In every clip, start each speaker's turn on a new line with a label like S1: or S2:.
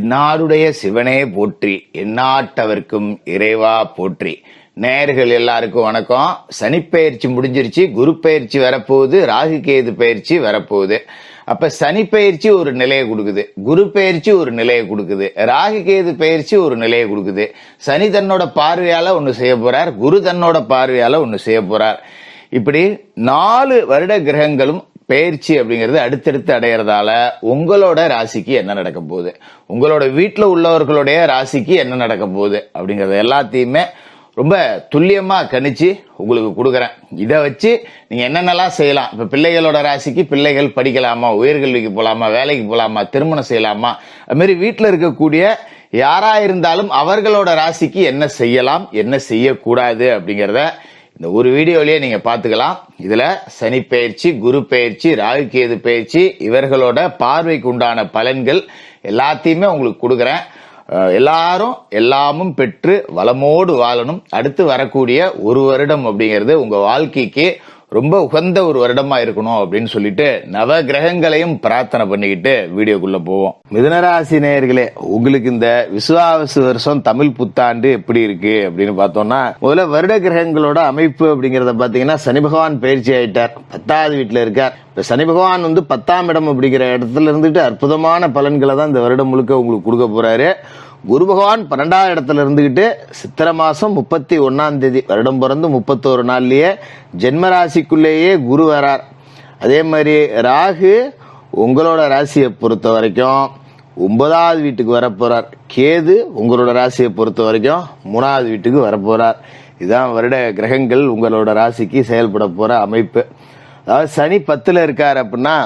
S1: என்னாருடைய சிவனே போற்றி எந்நாட்டவர்க்கும் இறைவா போற்றி. நேர்கள் எல்லாருக்கும் வணக்கம். சனிப்பெயர்ச்சி முடிஞ்சிருச்சு குரு பயிற்சி வரப்போகுது ராகு கேது பயிற்சி வரப்போகுது. அப்ப சனி பயிற்சி ஒரு நிலையை கொடுக்குது குரு பயிற்சி ஒரு நிலையை கொடுக்குது ராகு கேது பயிற்சி ஒரு நிலையை கொடுக்குது. சனி தன்னோட பார்வையால ஒன்று செய்ய போறார் குரு தன்னோட பார்வையால ஒன்று செய்ய போறார். இப்படி நாலு வருட கிரகங்களும் பயிற்சி அப்படிங்கிறது அடுத்தடுத்து அடையிறதால உங்களோட ராசிக்கு என்ன நடக்க போகுது? உங்களோட வீட்டில் உள்ளவர்களுடைய ராசிக்கு என்ன நடக்க போகுது? அப்படிங்கிறது எல்லாத்தையுமே ரொம்ப துல்லியமாக கணிச்சு உங்களுக்கு கொடுக்குறேன். இதை வச்சு நீங்கள் என்னென்னலாம் செய்யலாம்? இப்போ பிள்ளைகளோட ராசிக்கு பிள்ளைகள் படிக்கலாமா? உயர்கல்விக்கு போகலாமா வேலைக்கு போகலாமா திருமணம் செய்யலாமா? அதுமாரி வீட்டில் இருக்கக்கூடிய யாராக இருந்தாலும் அவர்களோட ராசிக்கு என்ன செய்யலாம்? என்ன செய்யக்கூடாது? அப்படிங்கிறத இந்த ஒரு வீடியோலயே நீங்க பாத்துக்கலாம். இதுல சனி பயிற்சி குரு பயிற்சி ராகு கேது பயிற்சி இவர்களோட பார்வைக்கு உண்டான பலன்கள் எல்லாத்தையுமே உங்களுக்கு கொடுக்குறேன். எல்லாரும் எல்லாமும் பெற்று வளமோடு வாழணும். அடுத்து வரக்கூடிய ஒரு வருடம் அப்படிங்கிறது உங்க வாழ்க்கைக்கு ரொம்ப உகந்த ஒரு வருடமா இருக்கணும் அப்படின்னு சொல்லிட்டு நவ கிரகங்களையும் பிரார்த்தனை பண்ணிக்கிட்டு வீடியோக்குள்ள போவோம். மிதனராசி நேயர்களே உங்களுக்கு இந்த விசுவாச வருஷம் தமிழ் புத்தாண்டு எப்படி இருக்கு அப்படின்னு பார்த்தோம்னா முதல்ல வருட கிரகங்களோட அமைப்பு அப்படிங்கறத பாத்தீங்கன்னா சனி பகவான் பயிற்சி ஆயிட்டார். பத்தாவது வீட்டுல இருக்கார். இப்ப சனி பகவான் வந்து பத்தாம் இடம் அப்படிங்கிற இடத்துல இருந்துட்டு அற்புதமான பலன்களை தான் இந்த வருடம் முழுக்க உங்களுக்கு கொடுக்க போறாரு. குரு பகவான் பன்னெண்டாவது இடத்துல இருந்துகிட்டு சித்திரை மாசம் முப்பத்தி ஒன்னாம் தேதி வருடம் பிறந்து முப்பத்தோரு நாள்லயே ஜென்ம ராசிக்குள்ளேயே குரு வரார். அதே மாதிரி ராகு உங்களோட ராசியை பொறுத்த வரைக்கும் ஒன்பதாவது வீட்டுக்கு வரப்போகிறார் கேது உங்களோட ராசியை பொறுத்த வரைக்கும் மூணாவது வீட்டுக்கு வரப்போகிறார் இதுதான் வருட கிரகங்கள் உங்களோட ராசிக்கு செயல்பட போற அமைப்பு. அதாவது சனி பத்தில் இருக்கார் அப்படின்னா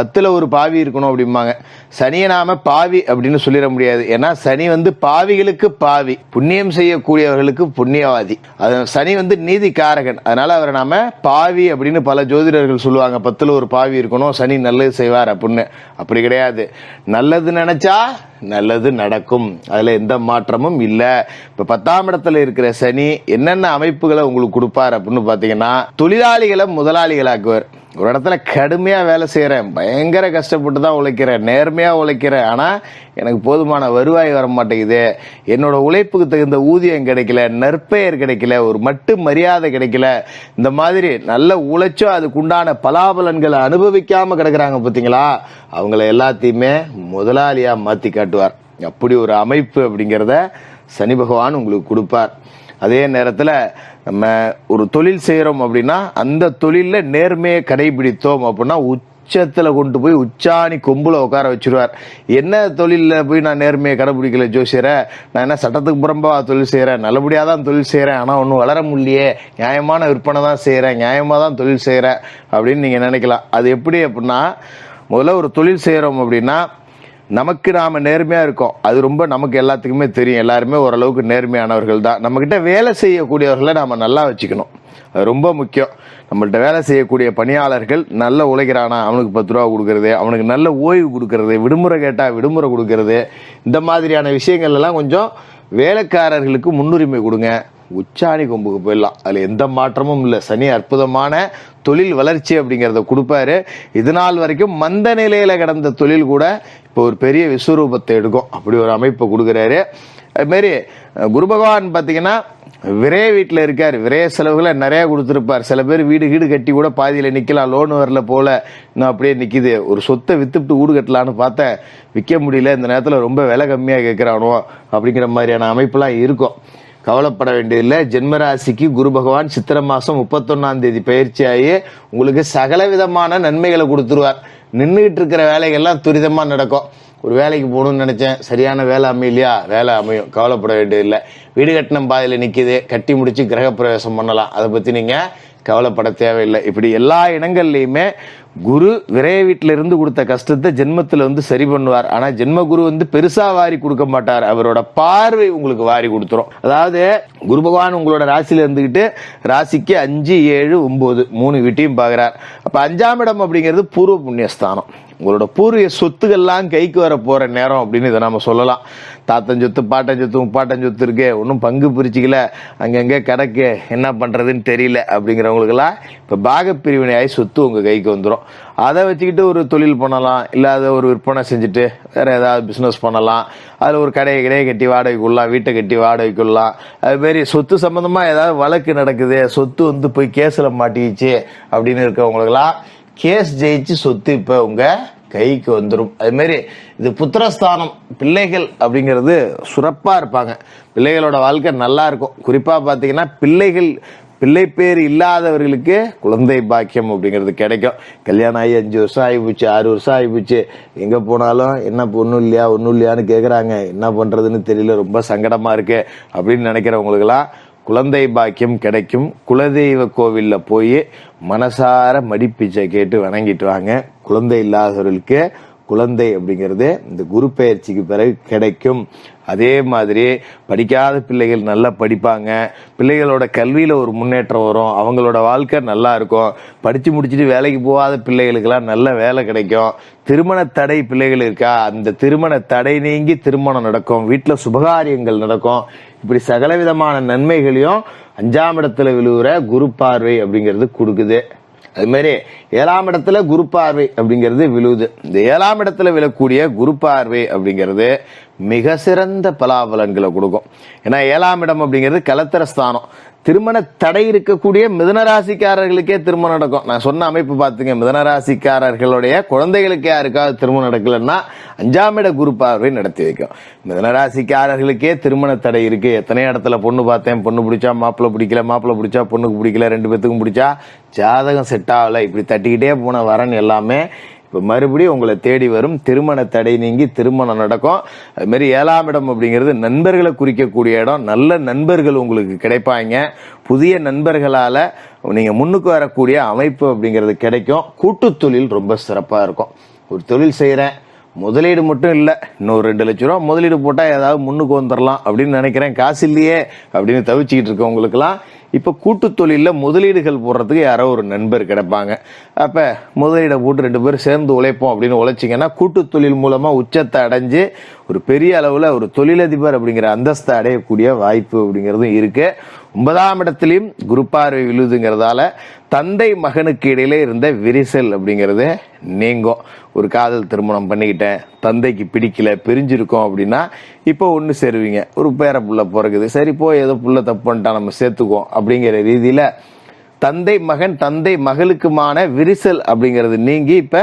S1: பத்தில் ஒரு பாவி இருக்கணும் அப்படிம்பாங்க. சனியை நாம பாவி அப்படின்னு சொல்லிட முடியாது. ஏன்னா சனி வந்து பாவிகளுக்கு பாவி. புண்ணியம் செய்யக்கூடியவர்களுக்கு புண்ணியவாதி. அது சனி வந்து நீதி காரகன் அதனால அவரை நாம பாவி அப்படின்னு பல ஜோதிடர்கள் சொல்லுவாங்க. பத்தில் ஒரு பாவி இருக்கணும் சனி நல்லது செய்வார் அப்படின்னு. அப்படி கிடையாது. நல்லது நினைச்சா நல்லது நடக்கும். அதில் எந்த மாற்றமும் இல்லை. இப்போ பத்தாம் இடத்துல இருக்கிற சனி என்னென்ன அமைப்புகளை உங்களுக்கு கொடுப்பார் அப்படின்னு பார்த்தீங்கன்னா தொழிலாளிகளை முதலாளிகளாக்குவார். ஒரு இடத்துல கடுமையாக வேலை செய்கிறேன் பயங்கர கஷ்டப்பட்டு தான் உழைக்கிறேன் நேர்மையாக உழைக்கிறேன். ஆனால் எனக்கு போதுமான வருவாய் வர மாட்டேங்குது என்னோடய உழைப்புக்கு தகுந்த ஊதியம் கிடைக்கல நற்பெயர் கிடைக்கல ஒரு மட்டு மரியாதை கிடைக்கல. இந்த மாதிரி நல்ல உழைச்சோ அதுக்குண்டான பலாபலன்களை அனுபவிக்காமல் கிடக்கிறாங்க பார்த்தீங்களா அவங்கள எல்லாத்தையுமே முதலாளியாக மாற்றி காட்டுவார். அப்படி ஒரு அமைப்பு அப்படிங்கிறத சனி பகவான் உங்களுக்கு கொடுப்பார். அதே நேரத்தில் நம்ம ஒரு தொழில் செய்கிறோம் அப்படின்னா அந்த தொழிலில் நேர்மையை கடைபிடித்தோம் அப்படின்னா உச்சத்தில் கொண்டு போய் உச்சாணி கொம்பில் உட்கார வச்சிருவார். என்ன தொழிலில் போய் நான் நேர்மையை கடைபிடிக்கல ஜோசியரை? நான் என்ன சட்டத்துக்கு புறம்பாக தொழில் செய்கிறேன் நல்லபடியாக தான் தொழில் செய்கிறேன் ஆனால் ஒன்றும் வளர முடியலையே. நியாயமான விற்பனை தான் செய்கிறேன் நியாயமாக தான் தொழில் செய்கிறேன் அப்படின்னு நீங்கள் நினைக்கலாம். அது எப்படி அப்படின்னா முதல்ல ஒரு தொழில் செய்கிறோம் அப்படின்னா நமக்கு நாம நேர்மையா இருக்கோம். அது ரொம்ப நமக்கு எல்லாத்துக்குமே தெரியும். எல்லாருமே ஓரளவுக்கு நேர்மையானவர்கள் தான். நம்ம கிட்ட வேலை செய்யக்கூடியவர்களை நாம நல்லா வச்சுக்கணும். அது ரொம்ப முக்கியம். நம்மள்கிட்ட வேலை செய்யக்கூடிய பணியாளர்கள் நல்ல உழைக்கிறானா அவனுக்கு பத்து ரூபா கொடுக்கறது அவனுக்கு நல்ல ஓய்வு கொடுக்கறது விடுமுறை கேட்டா விடுமுறை கொடுக்கறது இந்த மாதிரியான விஷயங்கள் எல்லாம் கொஞ்சம் வேலைக்காரர்களுக்கு முன்னுரிமை கொடுங்க. உச்சாணி கொம்புக்கு போயிடலாம். அதில் எந்த மாற்றமும் இல்லை. சனி அற்புதமான தொழில் வளர்ச்சி அப்படிங்கிறத கொடுப்பாரு. இது நாள் வரைக்கும் மந்த நிலையில் கிடந்த தொழில் கூட இப்போ ஒரு பெரிய விஸ்வரூபத்தை எடுக்கும். அப்படி ஒரு அமைப்பை கொடுக்குறாரு. அதுமாரி குரு பகவான் பார்த்தீங்கன்னா விரைய வீட்டில் இருக்கார். விரைய செலவுகளை நிறையா கொடுத்துருப்பார். சில பேர் வீடு கீடு கட்டி கூட பாதியில் நிற்கலாம் லோன் வரல போல இன்னும் அப்படியே நிற்கிது ஒரு சொத்தை வித்துட்டு வீடு கட்டலான்னு பார்த்தேன் விற்க முடியல. இந்த நேரத்தில் ரொம்ப விலை கம்மியாக கேட்குறானோ அப்படிங்கிற மாதிரியான அமைப்பெல்லாம் இருக்கும். கவலைப்பட வேண்டியதில்லை. ஜென்மராசிக்கு குரு பகவான் சித்திரை மாதம் முப்பத்தொன்னாம் தேதி பயிற்சி ஆகி உங்களுக்கு சகல விதமான நன்மைகளை கொடுத்துருவார். நின்றுகிட்டு இருக்கிற வேலைகள்லாம் துரிதமாக நடக்கும். ஒரு வேலைக்கு போகணும்னு நினச்சேன். சரியான வேலை அமையலையா? வேலை அமையும். கவலைப்பட வேண்டியதில்லை. வீடு கட்டணம் பாதையில் நிற்கிது கட்டி முடித்து கிரகப்பிரவேசம் பண்ணலாம். அதை பற்றி நீங்கள் கவலைப்பட தேவையில்லை. இப்படி எல்லா இடங்கள்லையுமே குரு விரைய வீட்டில இருந்து கொடுத்த கஷ்டத்தை ஜென்மத்துல வந்து சரி பண்ணுவார். ஆனா ஜென்ம குரு வந்து பெருசா வாரி கொடுக்க மாட்டார். அவரோட பார்வை உங்களுக்கு வாரி கொடுத்துரும். அதாவது குரு பகவான் உங்களோட ராசியில இருந்துகிட்டு ராசிக்கு அஞ்சு ஏழு ஒன்பது மூணு வீட்டையும் பாக்குறார் அப்ப அஞ்சாம் இடம் அப்படிங்கிறது பூர்வ புண்ணியஸ்தானம். உங்களோட பூர்வீக சொத்துக்கள்லாம் கைக்கு வர போற நேரம் அப்படின்னு இதை நம்ம சொல்லலாம். தாத்தன் சொத்து பாட்டன் சொத்து முப்பாட்டன் சொத்து இருக்கு ஒன்றும் பங்கு பிரிச்சுக்கல. அங்கங்கே கிடக்கு என்ன பண்ணுறதுன்னு தெரியல அப்படிங்கிறவங்களுக்கெல்லாம் இப்போ பாகப்பிரிவினையாகி சொத்து உங்கள் கைக்கு வந்துடும் அதை வச்சுக்கிட்டு ஒரு தொழில் பண்ணலாம் இல்லை அதை ஒரு விற்பனை செஞ்சுட்டு வேறு ஏதாவது பிஸ்னஸ் பண்ணலாம். அதில் ஒரு கடையை கடையை கட்டி வாடகைக்குள்ளலாம் வீட்டை கட்டி வாடகைக்குள்ளலாம் அதுமாரி சொத்து சம்மந்தமாக ஏதாவது வழக்கு நடக்குது சொத்து வந்து போய் கேஸில் மாட்டிக்கிச்சு அப்படின்னு இருக்கவங்களுக்கெல்லாம் கேஸ் ஜெயிச்சு சொத்து இப்போ உங்கள் கைக்கு வந்துடும் அதுமாரி இது புத்திரஸ்தானம் பிள்ளைகள் அப்படிங்கிறது சுரப்பாக இருப்பாங்க. பிள்ளைகளோட வாழ்க்கை நல்லா இருக்கும். குறிப்பாக பார்த்தீங்கன்னா பிள்ளைகள் பிள்ளை பேர் இல்லாதவர்களுக்கு குழந்தை பாக்கியம் அப்படிங்கிறது கிடைக்கும். கல்யாணம் ஆகி அஞ்சு வருஷம் ஆகிப்போச்சு ஆறு வருஷம் ஆகிப்போச்சு. எங்கே போனாலும் என்ன ஒன்றும் இல்லையா ஒன்றும் இல்லையான்னு கேட்குறாங்க என்ன பண்ணுறதுன்னு தெரியல ரொம்ப சங்கடமாக இருக்கு அப்படின்னு நினைக்கிறவங்களுக்கெல்லாம் குழந்தை பாக்கியம் கிடைக்கும். குலதெய்வ கோவிலில் போய் மனசார மடிப்பிச்சை கேட்டு வணங்கிட்டு வாங்க. குழந்தை இல்லாதவர்களுக்கு குழந்தை அப்படிங்கிறது இந்த குரு பயிற்சிக்கு பிறகு கிடைக்கும். அதே மாதிரி படிக்காத பிள்ளைகள் நல்லா படிப்பாங்க. பிள்ளைகளோட கல்வியில் ஒரு முன்னேற்றம் வரும். அவங்களோட வாழ்க்கை நல்லா இருக்கும். படித்து முடிச்சுட்டு வேலைக்கு போகாத பிள்ளைகளுக்கெல்லாம் நல்ல வேலை கிடைக்கும். திருமண தடை பிள்ளைகள் இருக்கா? அந்த திருமண தடை நீங்கி திருமணம் நடக்கும். வீட்டில் சுபகாரியங்கள் நடக்கும். இப்படி சகல விதமான நன்மைகளையும் அஞ்சாம் இடத்துல விழுகிற குரு பார்வை அப்படிங்கிறது கொடுக்குது. அது மாதிரி ஏழாம் இடத்துல குரு பார்வை அப்படிங்கிறது விழுவுது இந்த ஏழாம் இடத்துல விழக்கூடிய குரு பார்வை அப்படிங்கிறது மிக சிறந்த பலாபலன்களை கொடுக்கும். ஏன்னா ஏழாம் இடம் அப்படிங்கிறது கலத்தர ஸ்தானம். திருமண தடை இருக்கக்கூடிய மிதனராசிக்காரர்களுக்கே திருமணம் நடக்கும். நான் சொன்ன அமைப்பு பார்த்துங்க. மிதனராசிக்காரர்களுடைய குழந்தைகளுக்கே யாருக்காவது திருமணம் நடக்கலன்னா அஞ்சாம் இட குரு பார்வை நடத்தி வைக்கும். மிதனராசிக்காரர்களுக்கே திருமண தடை இருக்கு. எத்தனை இடத்துல பொண்ணு பார்த்தேன் பொண்ணு பிடிச்சா மாப்பிள்ளை பிடிக்கல மாப்பிள்ளை பிடிச்சா பொண்ணுக்கு பிடிக்கல ரெண்டு பேத்துக்கும் பிடிச்சா ஜாதகம் செட் ஆகலை. இப்படி தட்டிக்கிட்டே போன வரன் எல்லாமே இப்போ மறுபடியும் உங்களை தேடி வரும். திருமண தடை நீங்கி திருமணம் நடக்கும். அதுமாரி ஏழாம் இடம் அப்படிங்கிறது நண்பர்களை குறிக்கக்கூடிய இடம். நல்ல நண்பர்கள் உங்களுக்கு கிடைப்பாங்க. புதிய நண்பர்களால் நீங்கள் முன்னுக்கு வரக்கூடிய அமைப்பு அப்படிங்கிறது கிடைக்கும். கூட்டு தொழில் ரொம்ப சிறப்பாக இருக்கும். ஒரு தொழில் செய்கிறேன் முதலீடு மட்டும் இல்லை இன்னொரு ரெண்டு லட்ச ரூபா முதலீடு போட்டால் ஏதாவது முன்னுக்கு வந்துடலாம் அப்படின்னு நினைக்கிறேன். காசு இல்லையே அப்படின்னு தவிச்சிக்கிட்டு இருக்கவங்களுக்குலாம் இப்போ கூட்டு தொழிலில் முதலீடுகள் போடுறதுக்கு யாரோ ஒரு நண்பர் கிடைப்பாங்க. அப்போ முதலீடை போட்டு ரெண்டு பேரும் சேர்ந்து உழைப்போம் அப்படின்னு உழைச்சிங்கன்னா கூட்டு தொழில் மூலமாக உச்சத்தை அடைஞ்சு ஒரு பெரிய அளவில் ஒரு தொழிலதிபர் அப்படிங்கிற அந்தஸ்தை அடையக்கூடிய வாய்ப்பு அப்படிங்கிறதும் இருக்குது ஒன்பதாம் இடத்துலையும் குருப்பார்வை விழுதுங்கிறதால தந்தை மகனுக்கு இடையில இருந்த விரிசல் அப்படிங்கிறது நீங்கும். ஒரு காதல் திருமணம் பண்ணிக்கிட்டேன். தந்தைக்கு பிடிக்கல பிரிஞ்சிருக்கோம் அப்படின்னா இப்போ ஒன்று சேருவீங்க. ஒரு பேர புள்ள பிறகுது. சரி போய் ஏதோ புள்ள தப்பு பண்ணிட்டா நம்ம சேர்த்துக்குவோம் அப்படிங்கிற ரீதியில் தந்தை மகன் தந்தை மகளுக்குமான விரிசல் அப்படிங்கிறது நீங்கி இப்போ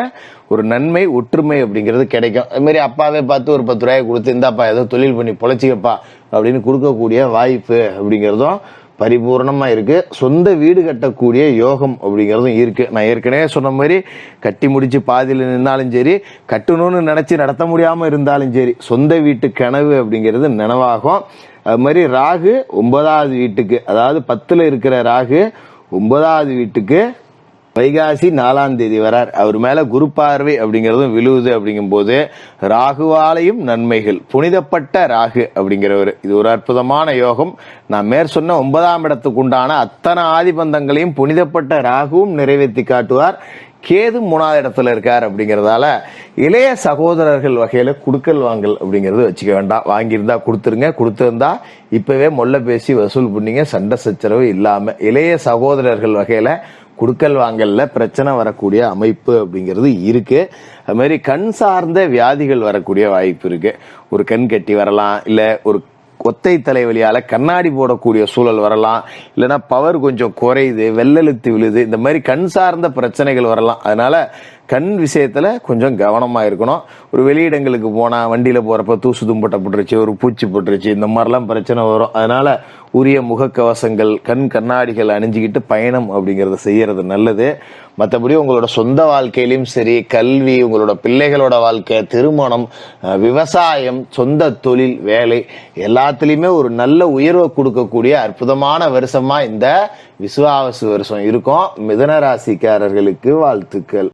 S1: ஒரு நன்மை ஒற்றுமை அப்படிங்கிறது கிடைக்கும். அது மாதிரி அப்பாவே பார்த்து ஒரு பத்து ரூபாயை கொடுத்து இந்தாப்பா ஏதோ தொழில் பண்ணி பொழைச்சிக்கப்பா அப்படின்னு கொடுக்கக்கூடிய வாய்ப்பு அப்படிங்கிறதும் பரிபூர்ணமாக இருக்குது சொந்த வீடு கட்டக்கூடிய யோகம் அப்படிங்கிறதும் இருக்குது நான் ஏற்கனவே சொன்ன மாதிரி கட்டி முடித்து பாதியில் நின்னாலும் சரி கட்டணும்னு நினச்சி நடத்த முடியாமல் இருந்தாலும் சரி சொந்த வீட்டு கனவு அப்படிங்கிறது நினைவாகும். அது மாதிரி ராகு ஒன்பதாவது வீட்டுக்கு அதாவது பத்தில் இருக்கிற ராகு ஒன்பதாவது வீட்டுக்கு வைகாசி நாலாம் தேதி வரார். அவர் மேல குரு பார்வை அப்படிங்கிறதும் விழுவுது அப்படிங்கும்போது ராகுவாலையும் நன்மைகள் புனிதப்பட்ட ராகு அப்படிங்கிறவர். இது ஒரு அற்புதமான யோகம். நான் மேற் சொன்ன ஒன்பதாம் இடத்துக்கு உண்டான அத்தனை ஆதிபந்தங்களையும் புனிதப்பட்ட ராகுவும் நிறைவேற்றி காட்டுவார். கேது மூணாவது இடத்துல இருக்கார் அப்படிங்கிறதால இளைய சகோதரர்கள் வகையில் குடுக்கல் வாங்கல் அப்படிங்கிறது வச்சுக்க வேண்டாம். வாங்கியிருந்தா கொடுத்துருங்க கொடுத்துருந்தா இப்போவே மொல்ல பேசி வசூல் பண்ணிங்க சண்டை சச்சரவு இல்லாமல் இளைய சகோதரர்கள் வகையில் குடுக்கல் வாங்கல்ல பிரச்சனை வரக்கூடிய அமைப்பு அப்படிங்கிறது இருக்கு. அது மாதிரி கண் சார்ந்த வியாதிகள் வரக்கூடிய வாய்ப்பு இருக்கு. ஒரு கண் கட்டி வரலாம் இல்லை ஒரு ஒத்தை தலைவலியால் கண்ணாடி போடக்கூடிய சூழல் வரலாம். இல்லைன்னா பவர் கொஞ்சம் குறையுது வெள்ளெழுத்து விழுது இந்த மாதிரி கண் சார்ந்த பிரச்சனைகள் வரலாம். அதனால கண் விஷயத்தில் கொஞ்சம் கவனமாக இருக்கணும். ஒரு வெளியிடங்களுக்கு போனால் வண்டியில் போகிறப்ப தூசு தும்பட்டை போட்டுருச்சு ஒரு பூச்சி போட்டுருச்சு இந்த மாதிரிலாம் பிரச்சனை வரும். அதனால் உரிய முகக்கவசங்கள் கண் கண்ணாடிகள் அணிஞ்சுக்கிட்டு பயணம் அப்படிங்கிறத செய்கிறது நல்லது. மற்றபடி உங்களோட சொந்த வாழ்க்கையிலும் சரி கல்வி உங்களோட பிள்ளைகளோட வாழ்க்கை திருமணம் விவசாயம் சொந்த தொழில் வேலை எல்லாத்துலேயுமே ஒரு நல்ல உயர்வை கொடுக்கக்கூடிய அற்புதமான வருஷமாக இந்த விசுவாவசு வருஷம் இருக்கும். மிதன ராசிக்காரர்களுக்கு வாழ்த்துக்கள்.